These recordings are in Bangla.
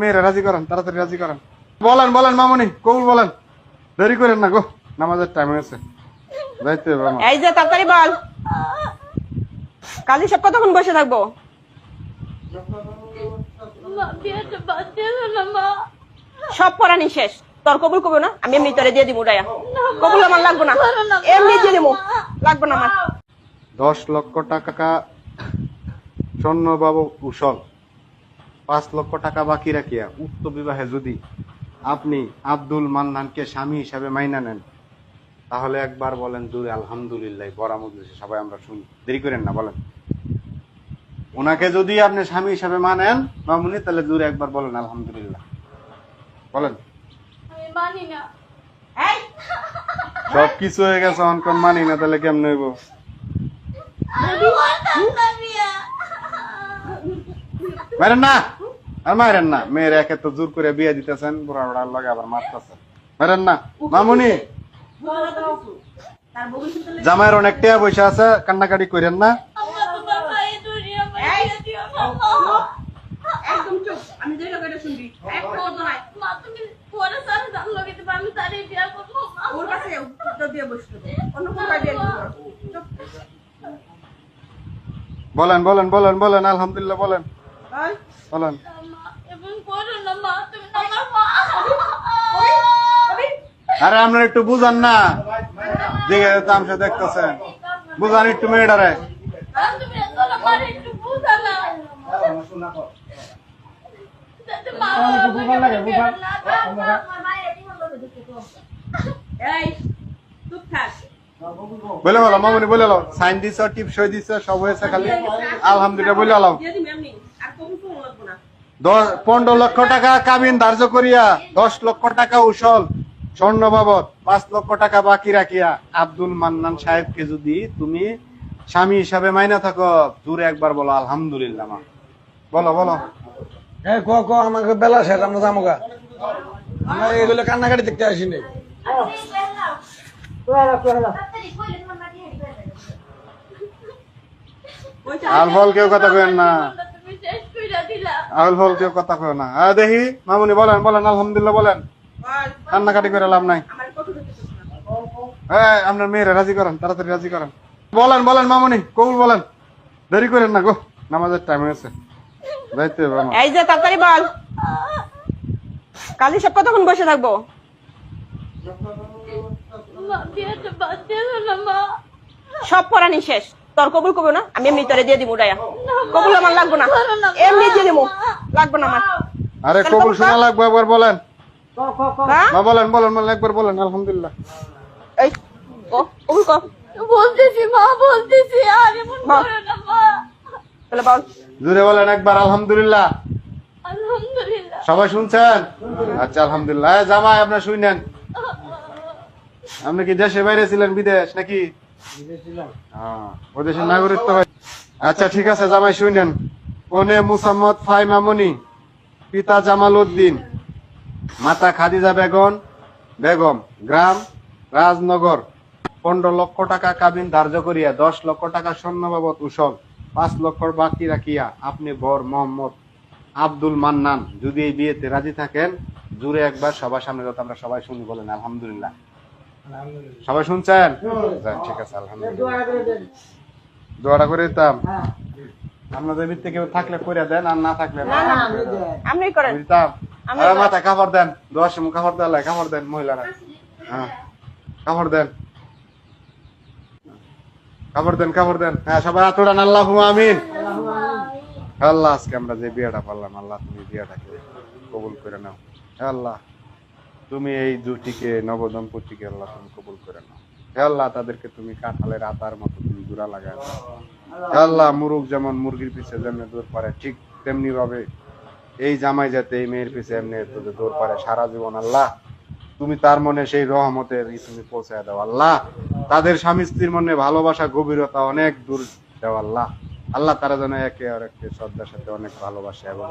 মেয়েরা রাজি করেন তাড়াতাড়ি রাজি করেন। বলেন বলেন মামনি কবুল বলেন। দেরি করেন না গো নামাজের টাইম হয়েছে। যাইতে হবে আমার। এই যে তাড়াতাড়ি বল। কাজী সব কতক্ষণ বসে থাকব? সব পড়ানি শেষ। তোর কবুল কবো না? আমি এমনি তোরে দিয়ে দিব উড়াইয়া। কবুল আমার লাগবো না। এমনি দিয়ে দিব লাগবো না আমার দশ লক্ষ টাকা স্বর্ণবাবু কুশল। পাঁচ লক্ষ টাকা বাকি রাখিয়া উক্ত বিবাহে যদি আপনি আব্দুল মান্নানকে স্বামী হিসাবে মাইনা নেন তাহলে একবার বলেন জুড়ে আলহামদুলিল্লাহ বড় মজলিসে সবাই আমরা শুনি। দেরি করেন না বলেন। ওনাকে যদি আপনি স্বামী হিসাবে মানেন মামুনি তাহলে জুড়ে একবার বলেন আলহামদুলিল্লাহ। বলেন। আমি সব কিছু হয়ে গেছে অনকন মানি না তাহলে কেমন হইব? না! আর মারেন না মেয়ের একে তো জোর করে বিয়ে দিতেছেন বুড়া বুড়ার লগে আবার মারতেছেন মারেন না মামুনি। জামাইয়ের অনেক টেয়া পয়সা আছে কান্নাকাটি করেন না। বলেন বলেন বলেন বলেন আলহামদুলিল্লাহ বলেন। বলেন মা, এবং করো না মা তুমি না আমার মা আরে আপনার একটু বুঝান না। দিকে তামসা দেখতেছেন। বুঝান একটু মেয়েটারে। বলে বলো মামুনি বলে লো সাইন দিছ, টিপ সই দিছ, সব হয়েছে খালি। আলহামদুলিল্লাহ বলে দশ, পনেরো লক্ষ টাকা কাবিন ধার্য করিয়া, দশ লক্ষ টাকা উসল। স্বর্ণ বাবদ পাঁচ লক্ষ টাকা বাকি রাখিয়া আব্দুল মান্নান সাহেবকে যদি তুমি স্বামী হিসাবে মাইনা থাকো দূরে একবার বলো আলহামদুলিল্লাহ মা। বলো বলো। হ্যাঁ ক ক আমাকে বেলা শেষ আমরা যাব গা। আমরা এগুলো কান্নাকাটি দেখতে আসিনি। আল ফল কেউ কথা কেন না। আল ফল কেউ কথা কেউ না। দেখি মামুনি বলেন বলেন আলহামদুলিল্লাহ বলেন। বল কান্নাকাটি করে লাভ নাই। হ্যাঁ আপনার মেয়েরা রাজি করেন তাড়াতাড়ি রাজি করেন। বলেন বলেন মামনি কবুল বলেন। দেরি করেন না গো নামাজের টাইম হয়েছে। যাইতে হবে আমার। এই যে তাড়াতাড়ি বল। কাজী সব কতক্ষণ বসে থাকব? সব পড়ানি শেষ। তোর কবুল কবো না? আমি এমনি তোরে দিয়ে দিব উড়াইয়া। কবুল আমার লাগবো না। এমনি দিয়ে দিব। লাগবো না আমার। আরে কবুল শোনা লাগবে একবার বলেন। হ্যাঁ? বলেন বলেন বলেন একবার বলেন আলহামদুলিল্লাহ। এই ও বলতেছি মা বলতেছি আর এমন করো না মা। তাহলে বল। জুড়ে বলেন একবার আলহামদুলিল্লাহ। আলহামদুলিল্লাহ। সবাই শুনছেন? আচ্ছা আলহামদুলিল্লাহ। জামাই আপনার শুনেন আপনি কি দেশে বাইরে ছিলেন বিদেশ নাকি? হ্যাঁ, ও দেশের নাগরিকত্ব হয়। আচ্ছা ঠিক আছে জামাই শুনেন কনে মুসাম্মদ ফাই মামুনি পিতা জামাল উদ্দিন। মাতা খাদিজা বেগম বেগম গ্রাম রাজনগর পনেরো লক্ষ টাকা কাবিন ধার্য করিয়া দশ লক্ষ টাকা স্বর্ণ বাবদ উসল পাঁচ লক্ষ বাকি রাখিয়া আপনি বর মোহাম্মদ আব্দুল মান্নান যদি এই বিয়েতে রাজি থাকেন জুড়ে একবার সবার সামনে যত আমরা সবাই শুনি বলেন আলহামদুলিল্লাহ। সবাই শুনছেন? ঠিক আছে আলহামদুলিল্লাহ। দোয়াটা করে দিতাম। আপনাদের ভিত্তি কেউ থাকলে করে দেন আর না থাকলে না। আপনি করেন দিতাম আরে মাথায় কাপড় দেন দোয়ার সময় কাপড় দেওয়া লাগে, কাপড় দেন মহিলারা। হ্যাঁ কাপড় দেন। কাপড় দেন কাপড় দেন। হ্যাঁ সবাই আতোড়ান আল্লাহ আমিন। আল্লাহ আজকে আমরা যে বিয়েটা পারলাম আল্লাহ তুমি বিয়েটাকে কবুল করে নাও। হে আল্লাহ তুমি এই জুটিকে নবদম্পতিকে আল্লাহ তুমি কবুল করে নাও। হে আল্লাহ তাদেরকে তুমি কাঁঠালের আতার মতো তুমি জোড়া লাগায় আল্লাহ মুরুগ যেমন মুরগির পিছে যেমনি দৌড় পারে ঠিক তেমনি ভাবে এই জামাই যাতে এই মেয়ের পিছে এমনি তোদের দৌড় পারে সারা জীবন, আল্লাহ। তুমি তার মনে সেই রহমতের তুমি পৌঁছায় দাও, আল্লাহ। তাদের স্বামী স্ত্রীর মনে ভালোবাসা, গভীরতা অনেক দূর দাও, আল্লাহ। আল্লাহ তারা যেন একে আর একে শ্রদ্ধার সাথে অনেক ভালোবাসে এবং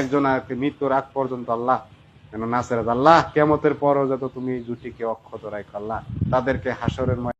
একজন আরেককে মৃত্যুর আগ পর্যন্ত, আল্লাহ, যেন নাসেরাত আল্লাহ কেমতের পরও যত তুমি জুটিকে অক্ষত রাখো, আল্লাহ। তাদেরকে হাসরের